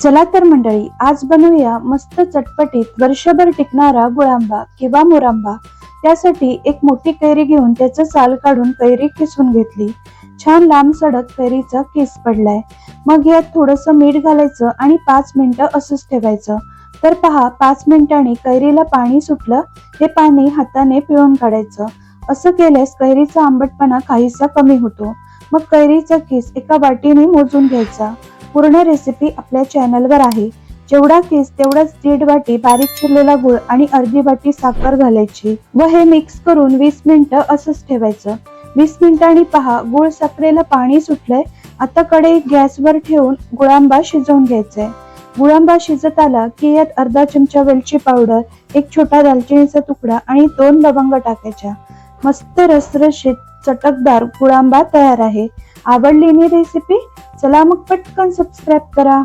चला तर मंडळी आज बनवूया मस्त चटपटीत वर्षभर टिकणारा गुळांबा किंवा मुरांबा. त्यासाठी एक मोठी कैरी घेऊन त्याचं साल काढून कैरी किसून घेतली. छान लांब सडक कैरीचा केस पडलाय. मग यात थोडस मीठ घालायचं आणि पाच मिनिटं असंच ठेवायचं. तर पहा पाच मिनिटांनी कैरीला पाणी सुटलं हे पाणी हाताने पिळून काढायचं. असं केल्यास कैरीचा आंबटपणा काहीसा कमी होतो. मग कैरीचा केस एका वाटीने मोजून घ्यायचा. पूर्ण रेसिपी आपल्या चॅनलवर आहे. जेवढा केस तेवढाच दीड वाटी बारीक चिरलेला गुळ आणि अर्धी वाटी साखर घालायची व हे मिक्स करून वीस मिनिटं असंच ठेवायचं. वीस मिनिटांनी पहा गुळ साखरेला पाणी सुटलंय. आता कडे गॅसवर ठेवून गुळांबा शिजवून घ्यायचंय. गुळांबा शिजत आला की यात अर्धा चमचा वेलची पावडर एक छोटा दालचिनीचा तुकडा आणि दोन लवंग टाकायच्या. मस्त रसरशीत चटकदार गुळांबा तयार आहे. आवडली नी रेसिपी चला मग पटकन सबस्क्राईब करा.